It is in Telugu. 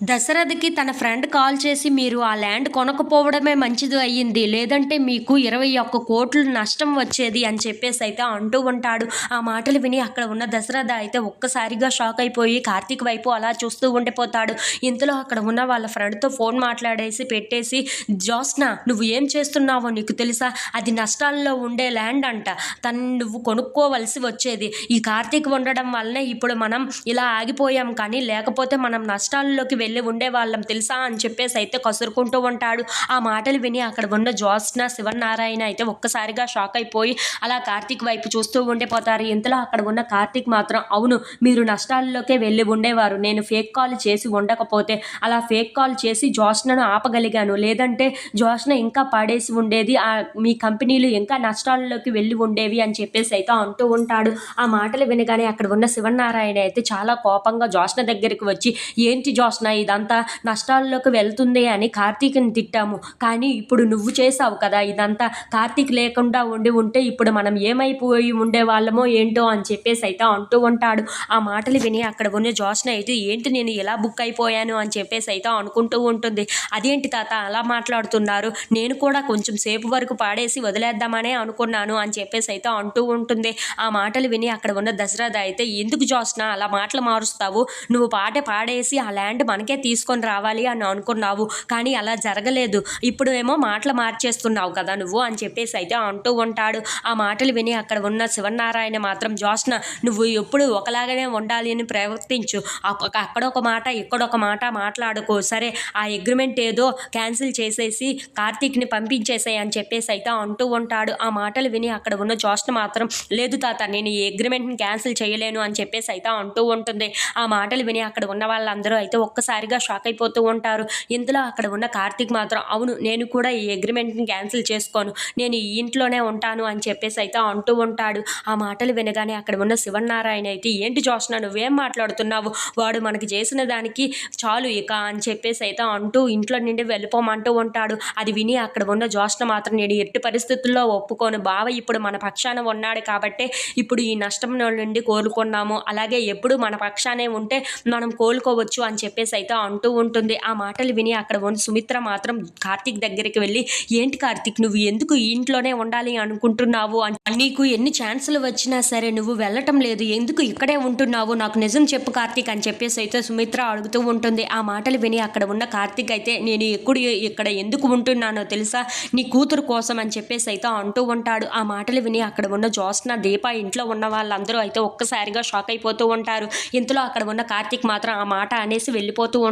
దశరథకి తన ఫ్రెండ్ కాల్ చేసి మీరు ఆ ల్యాండ్ కొనకపోవడమే మంచిది అయ్యింది. లేదంటే మీకు ఇరవై ఒక్క కోట్లు నష్టం వచ్చేది అని చెప్పేసి అయితే అంటూ ఉంటాడు. ఆ మాటలు విని అక్కడ ఉన్న దశరథ అయితే ఒక్కసారిగా షాక్ అయిపోయి కార్తీక్ వైపు అలా చూస్తూ ఉండిపోతాడు. ఇంతలో అక్కడ ఉన్న వాళ్ళ ఫ్రెండ్తో ఫోన్ మాట్లాడేసి పెట్టేసి జోస్న నువ్వు ఏం చేస్తున్నావో నీకు తెలుసా? అది నష్టాల్లో ఉండే ల్యాండ్ అంట. తను నువ్వు కొనుక్కోవలసి వచ్చేది. ఈ కార్తీక్ ఉండడం వల్లనే ఇప్పుడు మనం ఇలా ఆగిపోయాం. కానీ లేకపోతే మనం నష్టాల్లోకి వెళ్ళి ఉండేవాళ్ళం తెలుసా అని చెప్పేసి అయితే కసురుకుంటూ ఉంటాడు. ఆ మాటలు విని అక్కడ ఉన్న జ్యోత్స్న శివనారాయణ అయితే ఒక్కసారిగా షాక్ అయిపోయి అలా కార్తీక్ వైపు చూస్తూ ఉండిపోతారు. ఇంతలో అక్కడ ఉన్న కార్తీక్ మాత్రం అవును మీరు నష్టాల్లోకే వెళ్ళి ఉండేవారు. నేను ఫేక్ కాల్ చేసి ఉండకపోతే అలా ఫేక్ కాల్ చేసి జోష్నను ఆపగలిగాను. లేదంటే జోష్న ఇంకా పాడేసి ఉండేది. ఆ మీ కంపెనీలు ఇంకా నష్టాల్లోకి వెళ్ళి ఉండేవి అని చెప్పేసి అయితే అంటూ ఉంటాడు. ఆ మాటలు వినగానే అక్కడ ఉన్న శివనారాయణ అయితే చాలా కోపంగా జోష్న దగ్గరికి వచ్చి ఏంటి జోష్న ఇదంతా నష్టాల్లోకి వెళ్తుంది అని కార్తీక్ని తిట్టాము. కానీ ఇప్పుడు నువ్వు చేసావు కదా ఇదంతా కార్తీక్ లేకుండా ఉండి ఉంటే ఇప్పుడు మనం ఏమైపోయి ఉండేవాళ్ళమో ఏంటో అని చెప్పేసి అయితే అంటూ ఉంటాడు. ఆ మాటలు విని అక్కడ ఉన్న జోష్న అయితే ఏంటి నేను ఎలా బుక్ అయిపోయాను? అని చెప్పేసి అయితే అనుకుంటూ ఉంటుంది. అదేంటి తాత అలా మాట్లాడుతున్నారు? నేను కూడా కొంచెం సేపు వరకు పాడేసి వదిలేద్దామనే అనుకున్నాను అని చెప్పేసి అయితే అంటూ ఉంటుంది. ఆ మాటలు విని అక్కడ ఉన్న దశరథ అయితే ఎందుకు జోష్న అలా మాటలు మారుస్తావు? నువ్వు పాట పాడేసి ఆ ల్యాండ్ మనకి తీసుకొని రావాలి అని అనుకున్నావు. కానీ అలా జరగలేదు. ఇప్పుడు ఏమో మాటలు మార్చేస్తున్నావు కదా నువ్వు అని చెప్పేసి అయితే అంటూ ఉంటాడు. ఆ మాటలు విని అక్కడ ఉన్న శివనారాయణ మాత్రం జోష్న నువ్వు ఎప్పుడు ఒకలాగానే ఉండాలి అని ప్రవర్తించు. అక్కడ ఒక మాట ఇక్కడ ఒక మాట మాట్లాడుకో. సరే ఆ అగ్రిమెంట్ ఏదో క్యాన్సిల్ చేసేసి కార్తీక్ని పంపించేసాయి అని చెప్పేసి అయితే అంటూ ఉంటాడు. ఆ మాటలు విని అక్కడ ఉన్న జోష్న మాత్రం లేదు తాత నేను ఈ అగ్రిమెంట్ని క్యాన్సిల్ చేయలేను అని చెప్పేసి అయితే అంటూ ఉంటుంది. ఆ మాటలు విని అక్కడ ఉన్న వాళ్ళందరూ అయితే ఒక్కసారి ఒక్కసారిగా షాక్ అయిపోతూ ఉంటారు. ఇందులో అక్కడ ఉన్న కార్తీక్ మాత్రం అవును నేను కూడా ఈ అగ్రిమెంట్ని క్యాన్సిల్ చేసుకోను. నేను ఈ ఇంట్లోనే ఉంటాను అని చెప్పేసి అయితే అంటూ ఉంటాడు. ఆ మాటలు వినగానే అక్కడ ఉన్న శివనారాయణ అయితే ఏంటి జోష్న నువ్వేం మాట్లాడుతున్నావు? వాడు మనకి చేసిన దానికి చాలు ఇక అని చెప్పేసి అయితే అంటూ ఇంట్లో నుండి వెళ్ళిపోమంటూ ఉంటాడు. అది విని అక్కడ ఉన్న జోష్న మాత్రం నేను ఎట్టి పరిస్థితుల్లో ఒప్పుకోను. బావ ఇప్పుడు మన పక్షాన ఉన్నాడు కాబట్టి ఇప్పుడు ఈ నష్టం నుండి కోలుకున్నాము. అలాగే ఎప్పుడు మన పక్షానే ఉంటే మనం కోలుకోవచ్చు అని చెప్పేసి అయితే అయితే అంటూ ఉంటుంది. ఆ మాటలు విని అక్కడ ఉన్న సుమిత్ర మాత్రం కార్తీక్ దగ్గరికి వెళ్ళి ఏంటి కార్తీక్ నువ్వు ఎందుకు ఇంట్లోనే ఉండాలి అనుకుంటున్నావు? నీకు ఎన్ని ఛాన్సులు వచ్చినా సరే నువ్వు వెళ్ళటం లేదు. ఎందుకు ఇక్కడే ఉంటున్నావు? నాకు నిజం చెప్పు కార్తీక్ అని చెప్పేసి అయితే సుమిత్ర అడుగుతూ ఉంటుంది. ఆ మాటలు విని అక్కడ ఉన్న కార్తీక్ అయితే నేను ఎప్పుడు ఇక్కడ ఎందుకు ఉంటున్నానో తెలుసా? నీ కూతురు కోసం అని చెప్పేసి అయితే అంటూ ఉంటాడు. ఆ మాటలు విని అక్కడ ఉన్న జోస్న దీప ఇంట్లో ఉన్న వాళ్ళందరూ అయితే ఒక్కసారిగా షాక్ అయిపోతూ ఉంటారు. ఇంతలో అక్కడ ఉన్న కార్తీక్ మాత్రం ఆ మాట అనేసి వెళ్ళిపోతూ ఉంటాడు